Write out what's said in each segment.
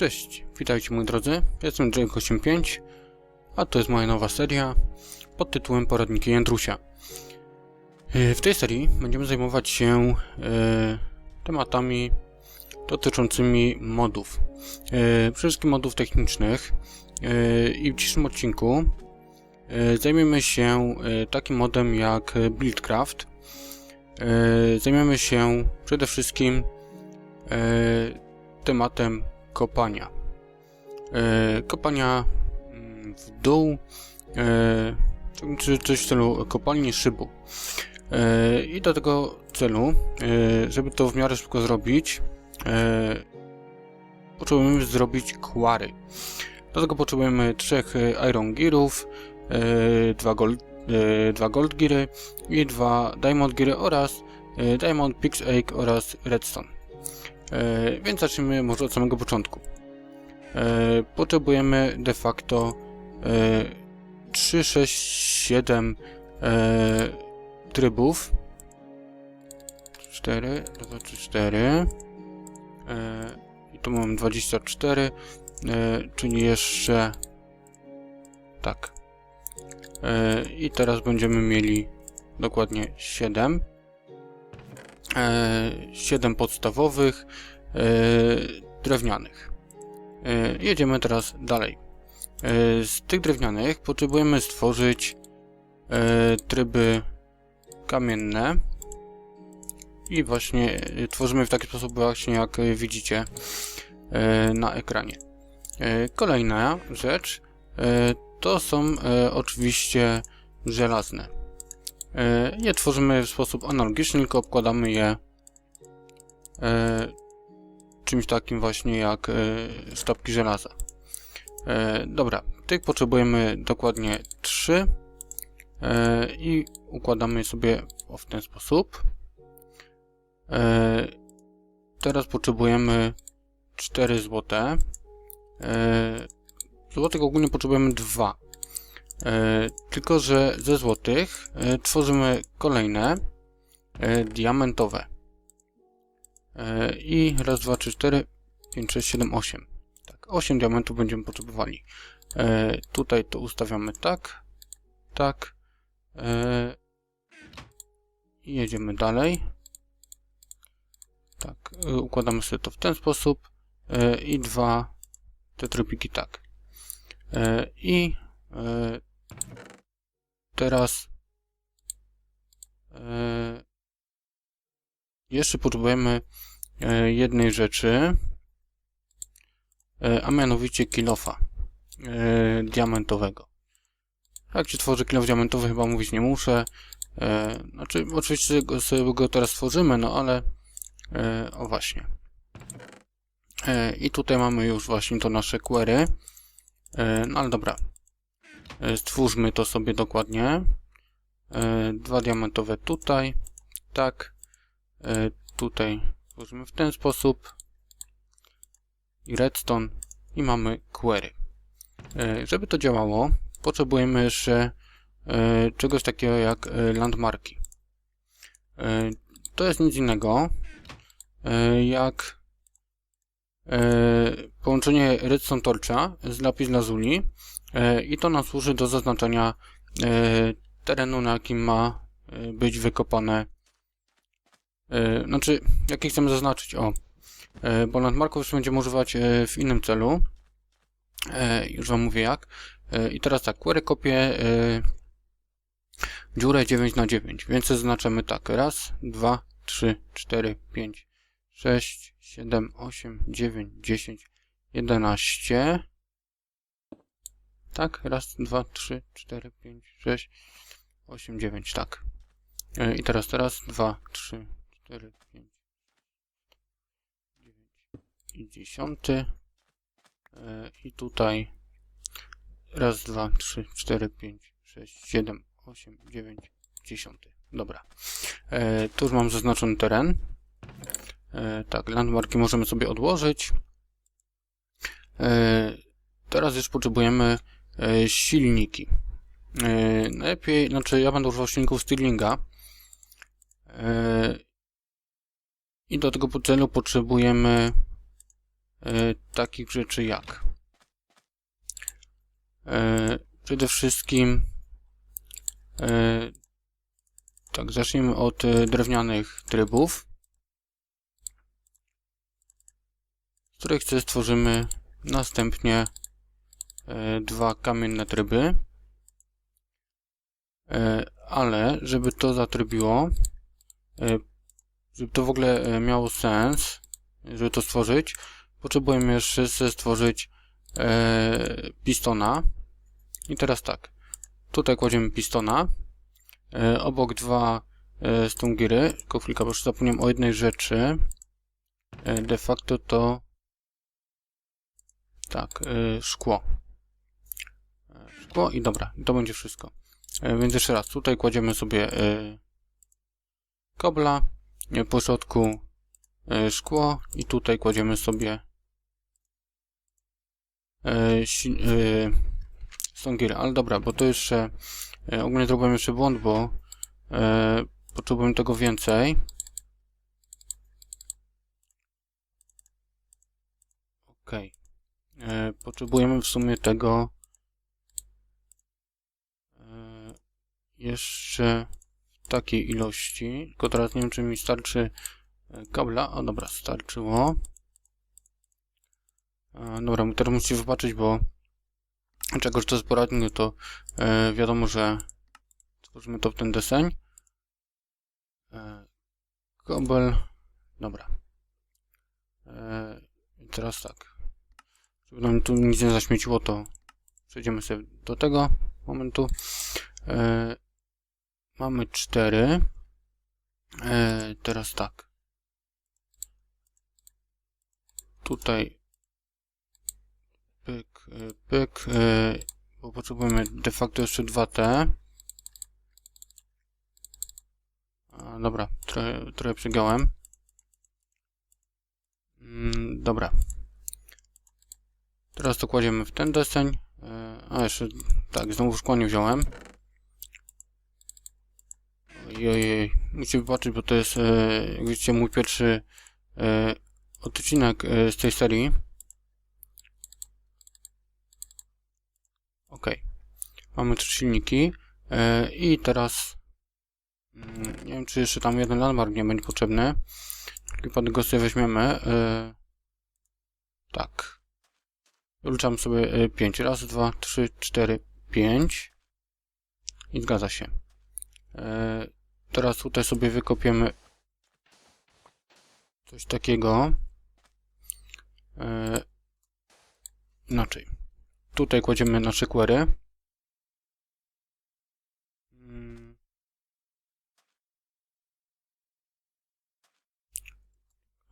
Cześć, witajcie moi drodzy, jestem Jake85, a to jest moja nowa seria pod tytułem Poradniki Jędrusia. E, W tej serii będziemy zajmować się e, tematami dotyczącymi modów. E, Przede wszystkim modów technicznych i w dzisiejszym odcinku zajmiemy się takim modem jak Buildcraft. Zajmiemy się przede wszystkim tematem kopania. E, kopania mm, w dół, e, czy coś w stylu kopalni szybu. E, I do tego celu, żeby to w miarę szybko zrobić, potrzebujemy zrobić kwary. Do tego potrzebujemy trzech Iron Gearów, dwa, gold, dwa Gold Geary i dwa Diamond Geary oraz Diamond Pickaxe oraz Redstone. E, więc zacznijmy może od samego początku. E, potrzebujemy de facto e, 3, 6, 7 e, trybów. 4, 2, 3, 4. E, I tu mam 24, e, czyli jeszcze tak. I teraz będziemy mieli dokładnie 7. E, 7 podstawowych e, drewnianych. E, Jedziemy teraz dalej. E, Z tych drewnianych potrzebujemy stworzyć e, tryby kamienne i właśnie e, tworzymy w taki sposób właśnie jak e, widzicie e, na ekranie. E, Kolejna rzecz e, to są e, oczywiście żelazne. E, Je tworzymy w sposób analogiczny, tylko obkładamy je e, czymś takim właśnie jak e, sztabki żelaza. Dobra, tych potrzebujemy dokładnie 3 e, i układamy sobie w ten sposób. Teraz potrzebujemy 4 złote. Złotych ogólnie potrzebujemy 2. E, tylko, że ze złotych e, tworzymy kolejne e, diamentowe. I raz, dwa, trzy, cztery, pięć, sześć, siedem, osiem. Tak, 8 diamentów będziemy potrzebowali. Tutaj to ustawiamy tak, tak. I jedziemy dalej. Tak, układamy sobie to w ten sposób. I dwa te trybiki tak. I teraz e, jeszcze potrzebujemy e, jednej rzeczy, e, a mianowicie kilofa diamentowego. Jak się tworzy kilof diamentowy, chyba mówić nie muszę. Znaczy, oczywiście go, sobie go teraz tworzymy, no ale o właśnie. I tutaj mamy już właśnie to nasze query. No ale dobra. E, stwórzmy to sobie dokładnie. E, dwa diamentowe tutaj. Tak. E, tutaj tworzymy w ten sposób. I redstone. I mamy query. Żeby to działało, potrzebujemy jeszcze czegoś takiego jak landmarki. To jest nic innego jak połączenie redstone torcha z lapis lazuli i to nam służy do zaznaczenia e, terenu, na jakim ma e, być wykopane. E, znaczy, jaki chcemy zaznaczyć, o e, bo landmarków już będziemy używać e, w innym celu. E, już wam mówię jak. E, i teraz tak, query kopię e, dziurę 9 na 9 więc zaznaczamy tak, raz, dwa, trzy, cztery, pięć, sześć, siedem, osiem, dziewięć, dziesięć, jedenaście. Tak, raz, dwa, trzy, cztery, pięć, sześć, osiem, dziewięć, tak. E, I teraz, teraz, dwa, trzy, cztery, pięć, dziewięć i dziesiąty. E, I tutaj raz, dwa, trzy, cztery, pięć, sześć, siedem, osiem, dziewięć, dziesiąty. Dobra. E, tu już mam zaznaczony teren. Tak, landmarki możemy sobie odłożyć. Teraz już potrzebujemy silniki. E, najlepiej, znaczy ja będę używał silników Stirlinga. E, I do tego celu potrzebujemy e, takich rzeczy jak e, przede wszystkim e, tak, zacznijmy od e, drewnianych trybów, z których stworzymy następnie e, dwa kamienne tryby. E, Ale żeby to zatrybiło, e, żeby to w ogóle e, miało sens, żeby to stworzyć, potrzebujemy jeszcze stworzyć e, pistona. I teraz tak, tutaj kładziemy pistona, e, obok dwa e, stungiry, tylko chwilkę, bo zapomniałem o jednej rzeczy. E, de facto to tak, e, szkło. Szkło i dobra, to będzie wszystko. E, Więc jeszcze raz, tutaj kładziemy sobie e, kobla, e, po środku szkło i tutaj kładziemy sobie stągiry. Ale dobra, bo to jeszcze ogólnie zrobiłem jeszcze błąd, bo potrzebujemy tego więcej. E, Potrzebujemy w sumie tego e, jeszcze w takiej ilości. Tylko teraz nie wiem, czy mi starczy e, kabla. O, dobra, starczyło. E, Dobra, teraz musicie wybaczyć, bo czegoś to jest poradnik, to e, wiadomo, że tworzymy to w ten deseń. Kobel. Dobra. Teraz tak. Żeby nam tu nic nie zaśmieciło, to przejdziemy sobie do tego momentu. Mamy cztery. E, teraz tak. Tutaj pyk, e, pyk, e, bo potrzebujemy de facto jeszcze 2T. A, dobra, trochę, trochę przegiąłem. Mm, dobra. Teraz to kładziemy w ten deseń. E, A jeszcze, tak, znowu szkło nie wziąłem. Ojej, musicie wybaczyć, bo to jest, e, jak mój pierwszy e, odcinek e, z tej serii. Ok. Mamy trzy silniki. I teraz mm, nie wiem, czy jeszcze tam jeden landmark nie będzie potrzebny. Wypadek go sobie weźmiemy. Tak. Uliczam sobie 5. Raz, dwa, trzy, cztery, pięć. I zgadza się. Teraz tutaj sobie wykopiemy coś takiego. E, inaczej. Tutaj kładziemy nasze query. Mm.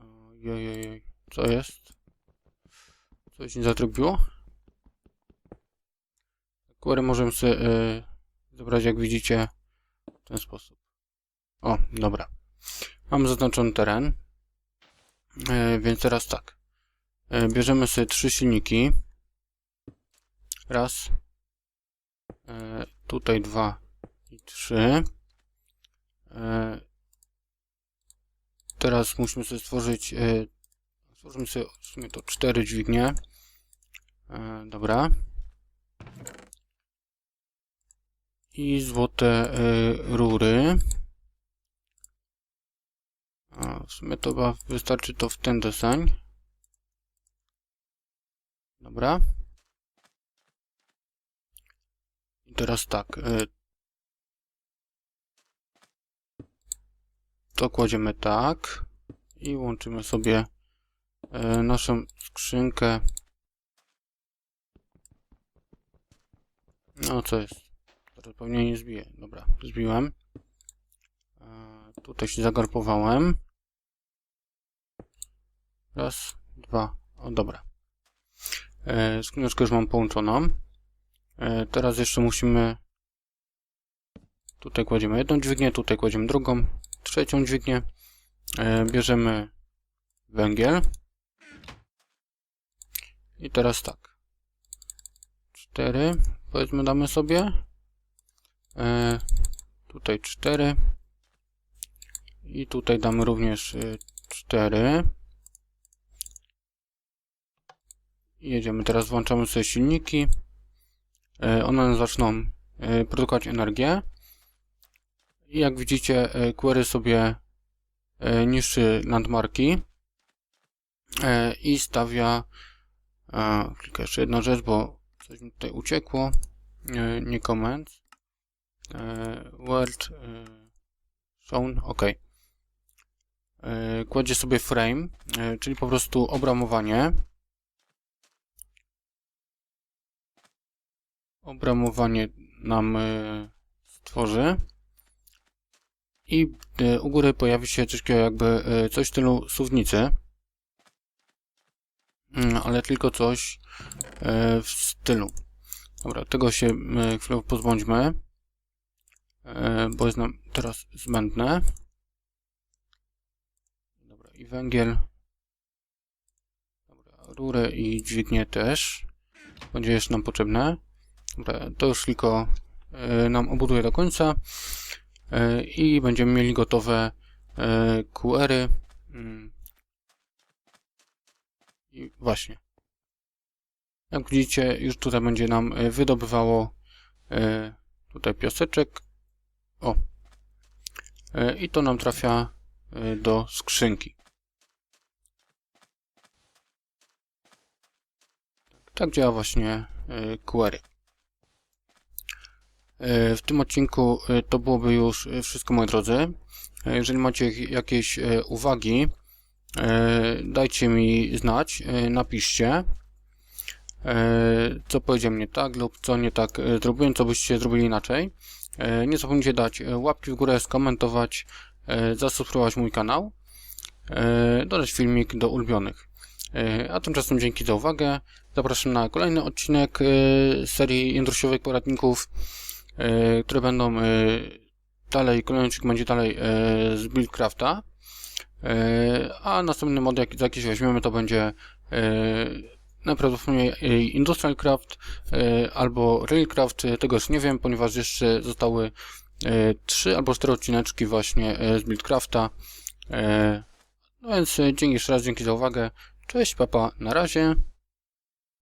Ojej, co jest? Coś nie zatrybiło? Query możemy sobie y, zebrać, jak widzicie, w ten sposób. O, dobra. Mam zaznaczony teren. E, więc teraz tak. E, bierzemy sobie trzy silniki. Raz. E, tutaj dwa i trzy. E, teraz musimy sobie stworzyć. E, stworzymy sobie w sumie to cztery dźwignie. E, dobra. I złote e, rury. A, w sumie to chyba wystarczy to w ten deseń. Dobra. I teraz tak. y, To kładziemy tak. I łączymy sobie y, naszą skrzynkę. No co jest? Teraz pewnie nie zbiję. Dobra, zbiłem. Y, Tutaj się zagarpowałem. Raz, dwa. O, dobra. E, skrzyneczkę już mam połączoną. E, teraz jeszcze musimy... Tutaj kładziemy jedną dźwignię, tutaj kładziemy drugą, trzecią dźwignię. E, bierzemy węgiel. I teraz tak. Cztery, powiedzmy damy sobie. E, tutaj cztery. I tutaj damy również e, cztery. I jedziemy. Teraz włączamy sobie silniki. E, One zaczną e, produkować energię. I jak widzicie, e, query sobie niszczy landmarki i stawia. Kilka jeszcze jedna rzecz, bo coś mi tutaj uciekło. Nie comment. Word. e, Shown. OK. Kładzie sobie frame, czyli po prostu obramowanie. Obramowanie nam e, stworzy. I e, u góry pojawi się coś jakby e, coś w stylu suwnicy. Mm, Ale tylko coś w stylu. Dobra, tego się chwilę pozbądźmy. Bo jest nam teraz zbędne. Dobra, i węgiel. Dobra, i dźwignie też. Będzie jeszcze nam potrzebne. Dobra, to już tylko e, nam obuduję do końca. E, I będziemy mieli gotowe e, QR-y. Mm. I właśnie. Jak widzicie, już tutaj będzie nam wydobywało tutaj piaseczek. O. I to nam trafia do skrzynki. Tak działa właśnie query. E, W tym odcinku e, to byłoby już e, wszystko, moi drodzy. Jeżeli macie jakieś uwagi, dajcie mi znać, napiszcie, co powiedziałem nie tak lub co nie tak zrobiłem, co byście zrobili inaczej. Nie zapomnijcie dać łapki w górę, skomentować, zasubskrybować mój kanał, dodać filmik do ulubionych. A tymczasem dzięki za uwagę. Zapraszam na kolejny odcinek serii jędrusiowych poradników, które będą e, dalej, kolejny będzie dalej e, z Buildcrafta. E, A następny mod, jak, jakiś weźmiemy, to będzie e, najprawdopodobniej e, Industrial Craft e, albo Railcraft, e, tego już nie wiem, ponieważ jeszcze zostały e, trzy albo cztery odcineczki właśnie e, z Buildcrafta. E, No więc e, dzięki jeszcze raz, dzięki za uwagę. Cześć, papa, na razie.